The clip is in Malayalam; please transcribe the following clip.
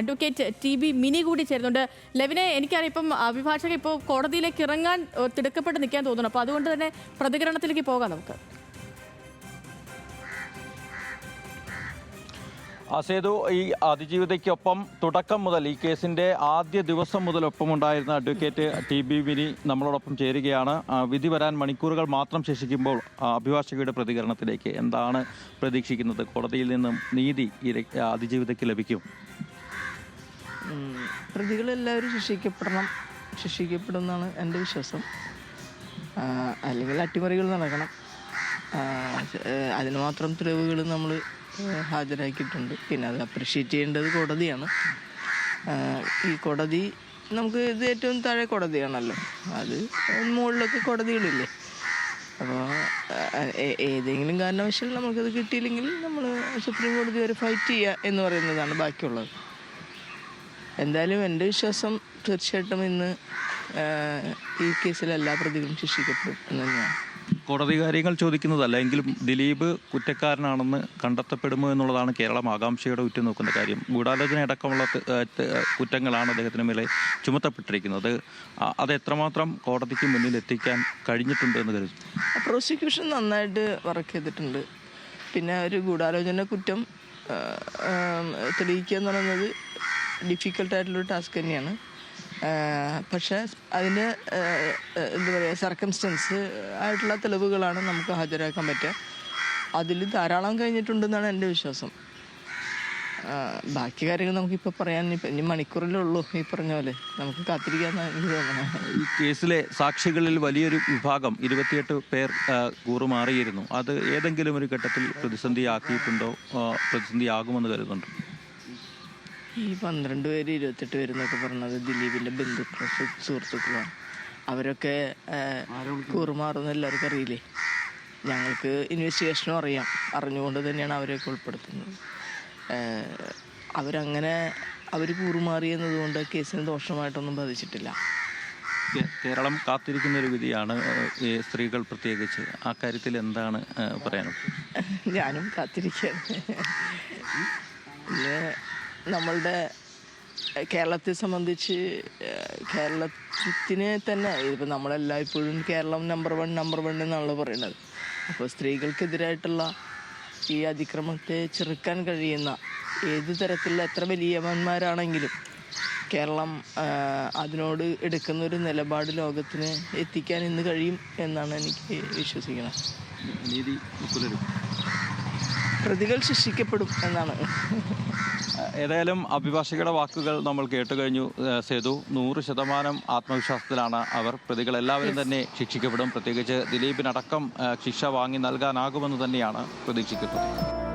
അഡ്വക്കേറ്റ് ടി ബി മിനി കൂടി ചേരുന്നുണ്ട്. ലെവിനെ എനിക്കറിയാം ഇപ്പം അഭിഭാഷക ഇപ്പോൾ കോടതിയിലേക്ക് ഇറങ്ങാൻ തിടുക്കപ്പെട്ട് നിൽക്കാൻ തോന്നുന്നു. അപ്പോൾ അതുകൊണ്ട് തന്നെ പ്രതികരണത്തിലേക്ക് പോകാം നമുക്ക്. അസേതു ഈ അതിജീവിതയ്ക്കൊപ്പം തുടക്കം മുതൽ ഈ കേസിന്റെ ആദ്യ ദിവസം മുതൽ ഒപ്പമുണ്ടായിരുന്ന അഡ്വക്കേറ്റ് ടി ബി വിനി നമ്മളോടൊപ്പം ചേരുകയാണ്. വിധി വരാൻ മണിക്കൂറുകൾ മാത്രം ശേഷിക്കുമ്പോൾ അഭിഭാഷകയുടെ പ്രതികരണത്തിലേക്ക് എന്താണ് പ്രതീക്ഷിക്കുന്നത്? കോടതിയിൽ നിന്നും നീതി അതിജീവിതയ്ക്ക് ലഭിക്കും. പ്രതികളെല്ലാവരും ശിക്ഷിക്കപ്പെടണം. ശിക്ഷിക്കപ്പെടുമെന്നാണ് എന്റെ വിശ്വാസം. അല്ലെങ്കിൽ അട്ടിമറികൾ നടക്കണം. അതിന് മാത്രം തെളിവുകൾ നമ്മൾ ഹാജരാക്കിയിട്ടുണ്ട്. പിന്നെ അത് അപ്രിഷ്യേറ്റ് ചെയ്യേണ്ടത് കോടതിയാണ്. ഈ കോടതി നമുക്ക് ഇത് ഏറ്റവും താഴെ കോടതിയാണല്ലോ. അത് മുകളിലൊക്കെ കോടതികളില്ലേ? അപ്പോൾ ഏതെങ്കിലും കാരണവശാൽ നമുക്കത് കിട്ടിയില്ലെങ്കിൽ നമ്മൾ സുപ്രീം കോടതി വരെ ഫൈറ്റ് ചെയ്യുക എന്ന് പറയുന്നതാണ് ബാക്കിയുള്ളത്. എന്തായാലും എന്റെ വിശ്വാസം തീർച്ചയായിട്ടും ഇന്ന് ഈ കേസിൽ എല്ലാ പ്രതികളും ശിക്ഷിക്കപ്പെടും എന്ന് തന്നെയാണ്. കോടതി കാര്യങ്ങൾ ചോദിക്കുന്നതല്ല എങ്കിലും ദിലീപ് കുറ്റക്കാരനാണെന്ന് കണ്ടെത്തപ്പെടുമോ എന്നുള്ളതാണ് കേരളം ആകാംക്ഷയോടെ ഉറ്റുനോക്കുന്ന കാര്യം. ഗൂഢാലോചന അടക്കമുള്ള കുറ്റങ്ങളാണ് അദ്ദേഹത്തിന് മേലെ ചുമത്തപ്പെട്ടിരിക്കുന്നത്. അത് എത്രമാത്രം കോടതിക്ക് മുന്നിൽ എത്തിക്കാൻ കഴിഞ്ഞിട്ടുണ്ട് എന്ന് കരുതുന്നു? പ്രോസിക്യൂഷൻ നന്നായിട്ട് വർക്ക് ചെയ്തിട്ടുണ്ട്. പിന്നെ ഒരു ഗൂഢാലോചന കുറ്റം തെളിയിക്കുക എന്ന് പറയുന്നത് ഡിഫിക്കൽട്ടായിട്ടുള്ളൊരു ടാസ്ക് തന്നെയാണ്. പക്ഷേ അതിന് എന്താ പറയുക സർക്കംസ്റ്റൻസ് ആയിട്ടുള്ള തെളിവുകളാണ് നമുക്ക് ഹാജരാക്കാൻ പറ്റുക. അതിൽ ധാരാളം കഴിഞ്ഞിട്ടുണ്ടെന്നാണ് എന്റെ വിശ്വാസം. ബാക്കി കാര്യങ്ങൾ നമുക്കിപ്പോൾ പറയാൻ ഇപ്പം ഇനി മണിക്കൂറിലേ ഉള്ളൂ ഈ പറഞ്ഞ പോലെ. നമുക്ക് കാത്തിരിക്കാമെന്നാണ് എനിക്ക് ഈ കേസിലെ സാക്ഷികളിൽ വലിയൊരു വിഭാഗം ഇരുപത്തിയെട്ട് പേർ കൂറുമാറിയിരുന്നു. അത് ഏതെങ്കിലും ഒരു ഘട്ടത്തിൽ പ്രതിസന്ധി പ്രതിസന്ധിയാക്കിയിട്ടുണ്ടോ? പ്രതിസന്ധി പ്രതിസന്ധിയാകുമെന്ന് കരുതുന്നുണ്ട്? ഈ പന്ത്രണ്ട് പേര് ഇരുപത്തെട്ട് പേര് എന്നൊക്കെ പറഞ്ഞത് ദിലീപിന്റെ ബന്ധുക്കളും സു- സുഹൃത്തുക്കളുമാണ്. അവരൊക്കെ കൂറുമാറുന്ന എല്ലാവർക്കും അറിയില്ലേ? ഞങ്ങൾക്ക് ഇൻവെസ്റ്റിഗേഷനും അറിയാം. അറിഞ്ഞുകൊണ്ട് തന്നെയാണ് അവരെയൊക്കെ ഉൾപ്പെടുത്തുന്നത്. അവരങ്ങനെ അവർ കൂറുമാറി എന്നതുകൊണ്ട് കേസിന് ദോഷമായിട്ടൊന്നും ബാധിച്ചിട്ടില്ല. കേരളം കാത്തിരിക്കുന്ന ഒരു വിധിയാണ് ഈ സ്ത്രീകൾ പ്രത്യേകിച്ച്. ആ കാര്യത്തിൽ എന്താണ് പറയാനുള്ളത്? ഞാനും കാത്തിരിക്കുകയാണ്. പിന്നെ നമ്മളുടെ കേരളത്തെ സംബന്ധിച്ച് കേരളത്തിനെ തന്നെ ഇതിപ്പോൾ നമ്മളെല്ലായ്പ്പോഴും Keralam number one number one എന്നാണല്ലോ പറയുന്നത്. അപ്പോൾ സ്ത്രീകൾക്കെതിരായിട്ടുള്ള ഈ അതിക്രമത്തെ ചെറുക്കാൻ കഴിയുന്ന ഏത് തരത്തിലുള്ള എത്ര വലിയവന്മാരാണെങ്കിലും കേരളം അതിനോട് എടുക്കുന്ന ഒരു നിലപാട് ലോകത്തിന് എത്തിക്കാൻ ഇന്ന് കഴിയും എന്നാണ് എനിക്ക് വിശ്വസിക്കുന്നത്. നീതി പ്രതികൾ ശിക്ഷിക്കപ്പെടും എന്നാണ്. ഏതായാലും അഭിഭാഷകരുടെ വാക്കുകൾ നമ്മൾ കേട്ടു കഴിഞ്ഞു. സേതു നൂറ് ശതമാനം ആത്മവിശ്വാസത്തിലാണ് അവർ. പ്രതികൾ എല്ലാവരും തന്നെ ശിക്ഷിക്കപ്പെടും. പ്രത്യേകിച്ച് ദിലീപിനടക്കം ശിക്ഷ വാങ്ങി നൽകാനാകുമെന്ന് തന്നെയാണ് പ്രതീക്ഷിക്കുന്നത്.